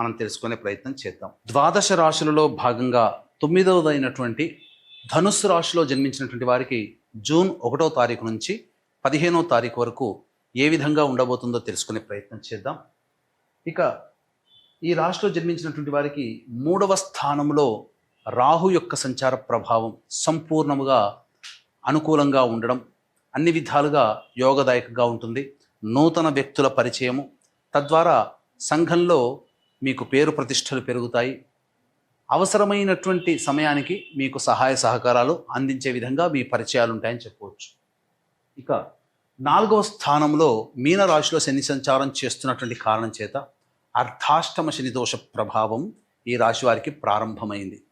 మనం తెలుసుకునే ప్రయత్నం చేద్దాం. ద్వాదశ రాశులలో భాగంగా తొమ్మిదవదైనటువంటి ధనుస్సు రాశిలో జన్మించినటువంటి వారికి జూన్ ఒకటో తారీఖు నుంచి పదిహేనో తారీఖు వరకు ఏ విధంగా ఉండబోతుందో తెలుసుకునే ప్రయత్నం చేద్దాం. ఇక ఈ రాశిలో జన్మించినటువంటి వారికి మూడవ స్థానంలో రాహు యొక్క సంచార ప్రభావం సంపూర్ణముగా అనుకూలంగా ఉండడం అన్ని విధాలుగా యోగదాయకంగా ఉంటుంది. నూతన వ్యక్తుల పరిచయము తద్వారా సంఘంలో మీకు పేరు ప్రతిష్టలు పెరుగుతాయి. అవసరమైనటువంటి సమయానికి మీకు సహాయ సహకారాలు అందించే విధంగా మీ పరిచయాలు ఉంటాయని చెప్పవచ్చు. ఇక నాలుగవ స్థానంలో మీనరాశిలో శని సంచారం చేస్తున్నటువంటి కారణం చేత అర్ధాష్టమ శని దోష ప్రభావం ఈ రాశి వారికి ప్రారంభమైంది.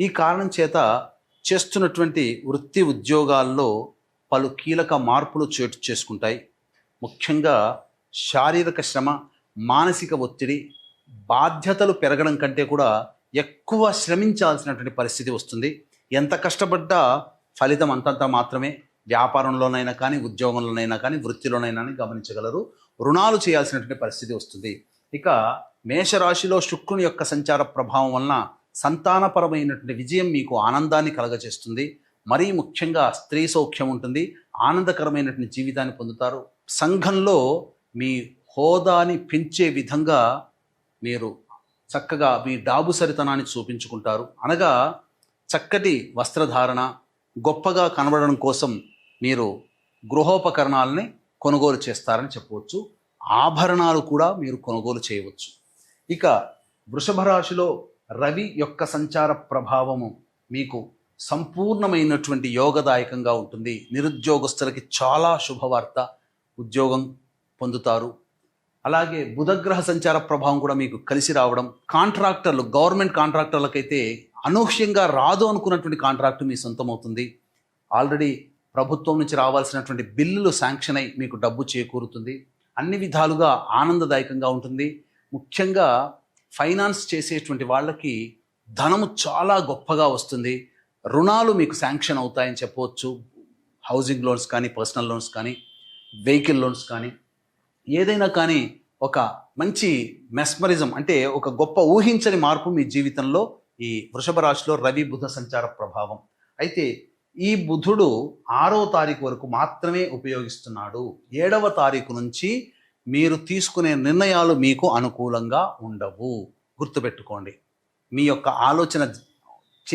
ఈ కారణం చేత చేస్తున్నటువంటి వృత్తి ఉద్యోగాల్లో పలు కీలక మార్పులు చోటు చేసుకుంటాయి. ముఖ్యంగా శారీరక శ్రమ మానసిక ఒత్తిడి బాధ్యతలు పెరగడం కంటే కూడా ఎక్కువ శ్రమించాల్సినటువంటి పరిస్థితి వస్తుంది. ఎంత కష్టపడ్డా ఫలితం అంతంత మాత్రమే. వ్యాపారంలోనైనా కానీ ఉద్యోగంలోనైనా కానీ వృత్తిలోనైనా కానీ గమనించగలరు. రుణాలు చేయాల్సినటువంటి పరిస్థితి వస్తుంది. ఇక మేషరాశిలో శుక్రుని యొక్క సంచార ప్రభావం వలన సంతానపరమైనటువంటి విజయం మీకు ఆనందాన్ని కలగజేస్తుంది. మరీ ముఖ్యంగా స్త్రీ సౌఖ్యం ఉంటుంది. ఆనందకరమైనటువంటి జీవితాన్ని పొందుతారు. సంఘంలో మీ హోదాని పెంచే విధంగా మీరు చక్కగా మీ డాబు సరితనాన్ని చూపించుకుంటారు. అనగా చక్కటి వస్త్రధారణ గొప్పగా కనబడడం కోసం మీరు గృహోపకరణాలని కొనుగోలు చేస్తారని చెప్పవచ్చు. ఆభరణాలు కూడా మీరు కొనుగోలు చేయవచ్చు. ఇక వృషభ రాశిలో రవి యొక్క సంచార ప్రభావము మీకు సంపూర్ణమైనటువంటి యోగదాయకంగా ఉంటుంది. నిరుద్యోగస్తులకి చాలా శుభవార్త ఉద్యోగం పొందుతారు. అలాగే బుధగ్రహ సంచార ప్రభావం కూడా మీకు కలిసి రావడం కాంట్రాక్టర్లు గవర్నమెంట్ కాంట్రాక్టర్లకైతే అనూహ్యంగా రాదు అనుకున్నటువంటి కాంట్రాక్ట్ మీ సొంతమవుతుంది. ఆల్రెడీ ప్రభుత్వం నుంచి రావాల్సినటువంటి బిల్లులు శాంక్షన్ అయి మీకు డబ్బు చేకూరుతుంది. అన్ని విధాలుగా ఆనందదాయకంగా ఉంటుంది. ముఖ్యంగా ఫైనాన్స్ చేసేటువంటి వాళ్ళకి ధనము చాలా గొప్పగా వస్తుంది. రుణాలు మీకు శాంక్షన్ అవుతాయని చెప్పవచ్చు. హౌసింగ్ లోన్స్ కానీ పర్సనల్ లోన్స్ కానీ వెహికల్ లోన్స్ కానీ. ఏదైనా కానీ ఒక మంచి మెస్మరిజం అంటే ఒక గొప్ప ఊహించని మార్పు మీ జీవితంలో ఈ వృషభ రాశిలో రవి బుధ సంచార ప్రభావం. అయితే ఈ బుధుడు ఆరో తారీఖు వరకు మాత్రమే ఉపయోగిస్తున్నాడు. ఏడవ తారీఖు నుంచి మీరు తీసుకునే నిర్ణయాలు మీకు అనుకూలంగా ఉండవు. గుర్తుపెట్టుకోండి. మీ యొక్క ఆలోచన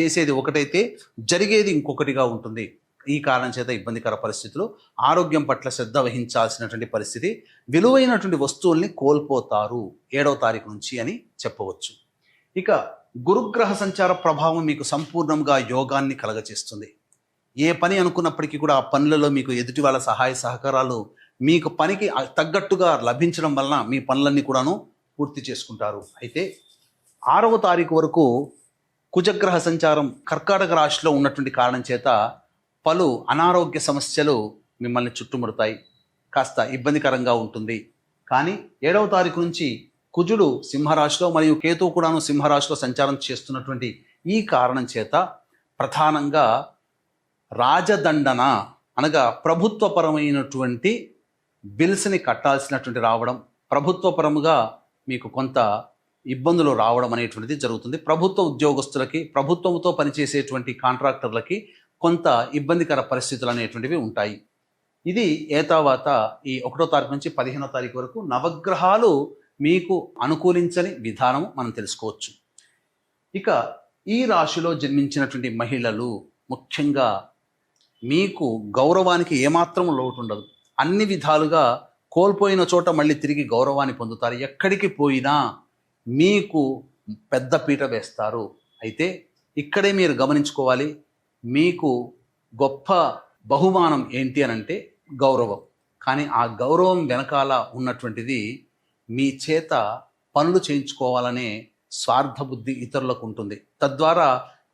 చేసేది ఒకటైతే జరిగేది ఇంకొకటిగా ఉంటుంది. ఈ కారణం చేత ఇబ్బందికర పరిస్థితులు. ఆరోగ్యం పట్ల శ్రద్ధ వహించాల్సినటువంటి పరిస్థితి. విలువైనటువంటి వస్తువుల్ని కోల్పోతారు ఏడవ తారీఖు నుంచి అని చెప్పవచ్చు. ఇక గురుగ్రహ సంచార ప్రభావం మీకు సంపూర్ణంగా యోగాన్ని కలగచేస్తుంది ఏ పని అనుకున్నప్పటికీ కూడా ఆ పనులలో మీకు ఎదుటి వాళ్ళ సహాయ సహకారాలు మీకు పనికి తగ్గట్టుగా లభించడం వలన మీ పనులన్నీ కూడాను పూర్తి చేసుకుంటారు. అయితే ఆరవ తారీఖు వరకు కుజగ్రహ సంచారం కర్కాటక రాశిలో ఉన్నటువంటి కారణం చేత పలు అనారోగ్య సమస్యలు మిమ్మల్ని చుట్టుముడతాయి కాస్త ఇబ్బందికరంగా ఉంటుంది. కానీ ఏడవ తారీఖు నుంచి కుజుడు సింహరాశిలో మరియు కేతువు కూడాను సింహరాశిలో సంచారం చేస్తున్నటువంటి ఈ కారణం చేత ప్రధానంగా రాజదండన అనగా ప్రభుత్వపరమైనటువంటి బిల్స్ని కట్టాల్సినటువంటి రావడం ప్రభుత్వపరముగా మీకు కొంత ఇబ్బందులు రావడం అనేటువంటిది జరుగుతుంది. ప్రభుత్వ ఉద్యోగస్తులకి ప్రభుత్వంతో పనిచేసేటువంటి కాంట్రాక్టర్లకి కొంత ఇబ్బందికర పరిస్థితులు అనేటువంటివి ఉంటాయి. ఇది ఏతావాత ఈ ఒకటో తారీఖు నుంచి పదిహేనో తారీఖు వరకు నవగ్రహాలు మీకు అనుకూలించని విధానం మనం తెలుసుకోవచ్చు. ఇక ఈ రాశిలో జన్మించినటువంటి మహిళలు ముఖ్యంగా మీకు గౌరవానికి ఏమాత్రం లోటు ఉండదు అన్ని విధాలుగా కోల్పోయిన చోట మళ్ళీ తిరిగి గౌరవాన్ని పొందుతారు. ఎక్కడికి పోయినా మీకు పెద్ద పీట వేస్తారు. అయితే ఇక్కడే మీరు గమనించుకోవాలి. మీకు గొప్ప బహుమానం ఏంటి అని అంటే గౌరవం. కానీ ఆ గౌరవం వెనకాల ఉన్నటువంటిది మీ చేత పనులు చేయించుకోవాలనే స్వార్థ బుద్ధి ఇతరులకు ఉంటుంది. తద్వారా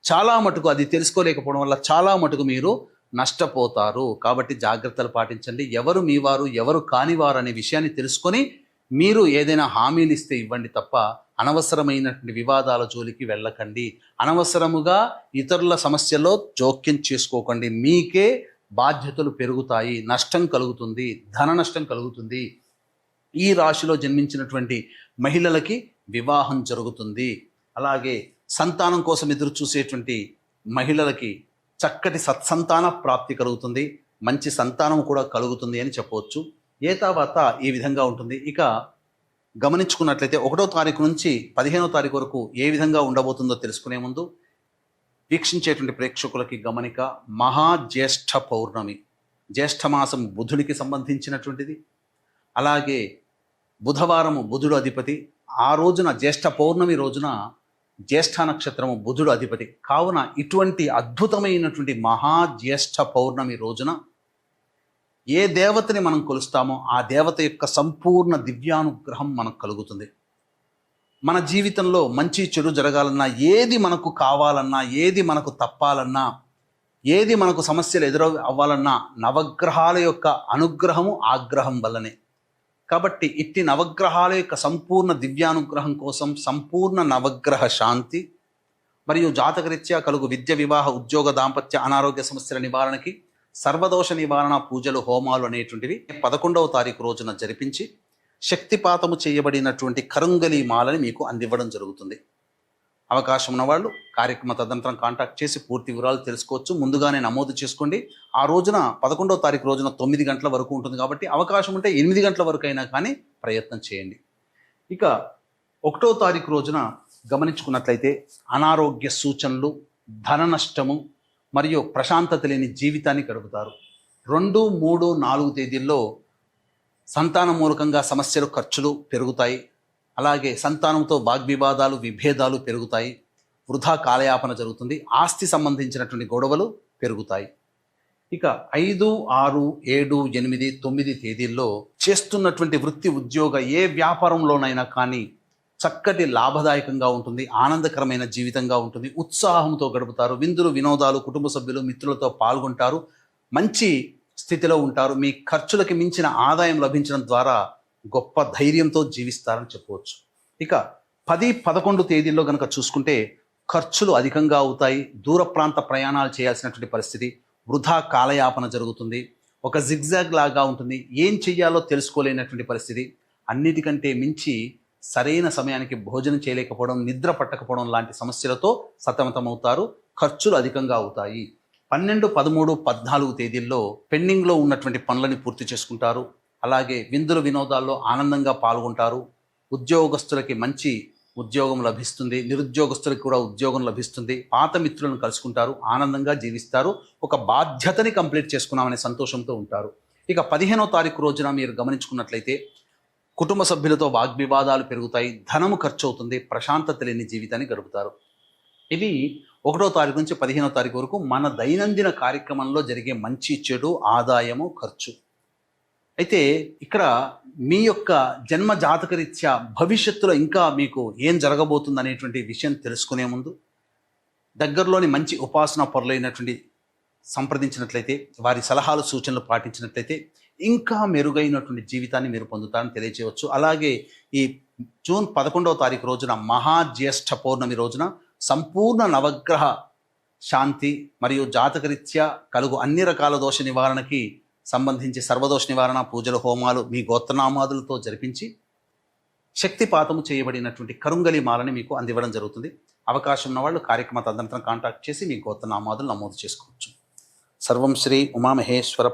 చాలా మటుకు అది తెలుసుకోలేకపోవడం వల్ల చాలా మటుకు మీరు నష్టపోతారు. కాబట్టి జాగ్రత్తలు పాటించండి. ఎవరు మీ వారు ఎవరు కానివారు అనే విషయాన్ని తెలుసుకొని మీరు ఏదైనా హామీలు ఇస్తే ఇవ్వండి తప్ప అనవసరమైనటువంటి వివాదాల జోలికి వెళ్ళకండి. అనవసరముగా ఇతరుల సమస్యలో జోక్యం చేసుకోకండి. మీకే బాధ్యతలు పెరుగుతాయి. నష్టం కలుగుతుంది. ధన నష్టం కలుగుతుంది. ఈ రాశిలో జన్మించినటువంటి మహిళలకి వివాహం జరుగుతుంది. అలాగే సంతానం కోసం ఎదురు చూసేటువంటి మహిళలకి చక్కటి సత్సంతాన ప్రాప్తి కలుగుతుంది. మంచి సంతానం కూడా కలుగుతుంది అని చెప్పవచ్చు. ఏ తర్వాత ఈ విధంగా ఉంటుంది. ఇక గమనించుకున్నట్లయితే ఒకటో తారీఖు నుంచి పదిహేనో తారీఖు వరకు ఏ విధంగా ఉండబోతుందో తెలుసుకునే ముందు వీక్షించేటువంటి ప్రేక్షకులకి గమనిక మహాజ్యేష్ఠ పౌర్ణమి. జ్యేష్ఠమాసం బుధుడికి సంబంధించినటువంటిది. అలాగే బుధవారము బుధుడు అధిపతి. ఆ రోజున జ్యేష్ఠ పౌర్ణమి రోజున జ్యేష్ఠ నక్షత్రము బుధుడు అధిపతి. కావున ఇటువంటి అద్భుతమైనటువంటి మహాజ్యేష్ఠ పౌర్ణమి రోజున ఏ దేవతని మనం కొలుస్తామో ఆ దేవత యొక్క సంపూర్ణ దివ్యానుగ్రహం మనకు కలుగుతుంది. మన జీవితంలో మంచి చెడు జరగాలన్నా ఏది మనకు కావాలన్నా ఏది మనకు తప్పాలన్నా ఏది మనకు సమస్యలు ఎదురు అవ్వాలన్నా నవగ్రహాల యొక్క అనుగ్రహము ఆగ్రహం వల్లనే. కాబట్టి ఇట్టి నవగ్రహాల యొక్క సంపూర్ణ దివ్యానుగ్రహం కోసం సంపూర్ణ నవగ్రహ శాంతి మరియు జాతకరీత్యా కలుగు విద్య వివాహ ఉద్యోగ దాంపత్య అనారోగ్య సమస్యల నివారణకి సర్వదోష నివారణ పూజలు హోమాలు అనేటువంటివి పదకొండవ తారీఖు రోజున జరిపించి శక్తిపాతము చేయబడినటువంటి కరుంగలి మాలని మీకు అందివ్వడం జరుగుతుంది. అవకాశం ఉన్నవాళ్ళు కార్యక్రమ తదనంతరం కాంటాక్ట్ చేసి పూర్తి వివరాలు తెలుసుకోవచ్చు. ముందుగానే నమోదు చేసుకోండి. ఆ రోజున పదకొండవ తారీఖు రోజున తొమ్మిది గంటల వరకు ఉంటుంది కాబట్టి అవకాశం ఉంటే ఎనిమిది గంటల వరకు అయినా కానీ ప్రయత్నం చేయండి. ఇక ఒకటో తారీఖు రోజున గమనించుకున్నట్లయితే అనారోగ్య సూచనలు ధన నష్టము మరియు ప్రశాంతత లేని జీవితాన్ని గడుపుతారు. రెండు మూడు నాలుగు తేదీల్లో సంతాన మూలకంగా సమస్యలు ఖర్చులు పెరుగుతాయి. అలాగే సంతానంతో వాగ్వివాదాలు విభేదాలు పెరుగుతాయి. వృధా కాలయాపన జరుగుతుంది. ఆస్తి సంబంధించినటువంటి గొడవలు పెరుగుతాయి. ఇక ఐదు ఆరు ఏడు ఎనిమిది తొమ్మిది తేదీల్లో చేస్తున్నటువంటి వృత్తి ఉద్యోగ ఏ వ్యాపారంలోనైనా కానీ చక్కటి లాభదాయకంగా ఉంటుంది ఆనందకరమైన జీవితంగా ఉంటుంది ఉత్సాహంతో గడుపుతారు విందులు వినోదాలు కుటుంబ సభ్యులు మిత్రులతో పాల్గొంటారు మంచి స్థితిలో ఉంటారు మీ ఖర్చులకి మించిన ఆదాయం లభించడం ద్వారా గొప్ప ధైర్యంతో జీవిస్తారని చెప్పవచ్చు. ఇక పది పదకొండు తేదీల్లో కనుక చూసుకుంటే ఖర్చులు అధికంగా అవుతాయి దూర ప్రాంత ప్రయాణాలు చేయాల్సినటువంటి పరిస్థితి వృధా కాలయాపన జరుగుతుంది ఒక జిగ్జాగ్ లాగా ఉంటుంది ఏం చెయ్యాలో తెలుసుకోలేనటువంటి పరిస్థితి అన్నిటికంటే మించి సరైన సమయానికి భోజనం చేయలేకపోవడం నిద్ర పట్టకపోవడం లాంటి సమస్యలతో సతమతమవుతారు. ఖర్చులు అధికంగా అవుతాయి. పన్నెండు పదమూడు పద్నాలుగు తేదీల్లో పెండింగ్లో ఉన్నటువంటి పనులని పూర్తి చేసుకుంటారు. అలాగే విందుల వినోదాల్లో ఆనందంగా పాల్గొంటారు. ఉద్యోగస్తులకి మంచి ఉద్యోగం లభిస్తుంది. నిరుద్యోగస్తులకు కూడా ఉద్యోగం లభిస్తుంది. పాత మిత్రులను కలుసుకుంటారు. ఆనందంగా జీవిస్తారు. ఒక బాధ్యతని కంప్లీట్ చేసుకున్నామనే సంతోషంతో ఉంటారు. ఇక పదిహేనో తారీఖు రోజున మీరు గమనించుకున్నట్లయితే కుటుంబ సభ్యులతో వాగ్వివాదాలు పెరుగుతాయి ధనము ఖర్చు అవుతుంది ప్రశాంతత లేని జీవితాన్ని గడుపుతారు. ఇవి ఒకటో తారీఖు నుంచి పదిహేనో తారీఖు వరకు మన దైనందిన కార్యక్రమంలో జరిగే మంచి చెడు ఆదాయము ఖర్చు. అయితే ఇక్కడ మీ యొక్క జన్మ జాతకరీత్యా భవిష్యత్తులో ఇంకా మీకు ఏం జరగబోతుంది అనేటువంటి విషయం తెలుసుకునే ముందు దగ్గరలోని మంచి ఉపాసన పరులైనటువంటి సంప్రదించినట్లయితే వారి సలహాలు సూచనలు పాటించినట్లయితే ఇంకా మెరుగైనటువంటి జీవితాన్ని మీరు పొందుతారని తెలియజేయవచ్చు అలాగే ఈ జూన్ పదకొండవ తారీఖు రోజున మహాజ్యేష్ఠ పౌర్ణమి రోజున సంపూర్ణ నవగ్రహ శాంతి మరియు జాతకరీత్యా కలుగు అన్ని రకాల దోష నివారణకి సంబంధించి సర్వదోష నివారణ పూజలు హోమాలు మీ గోత్రనామాదులతో జరిపించి శక్తిపాతము చేయబడినటువంటి కరుంగలి మాలని మీకు అందివ్వడం జరుగుతుంది. అవకాశం ఉన్న వాళ్ళు కార్యక్రమ తదనంతరం కాంటాక్ట్ చేసి మీ గోత్రనామాదులు నమోదు చేసుకోవచ్చు. सर्वं श्री उमामहेश्वर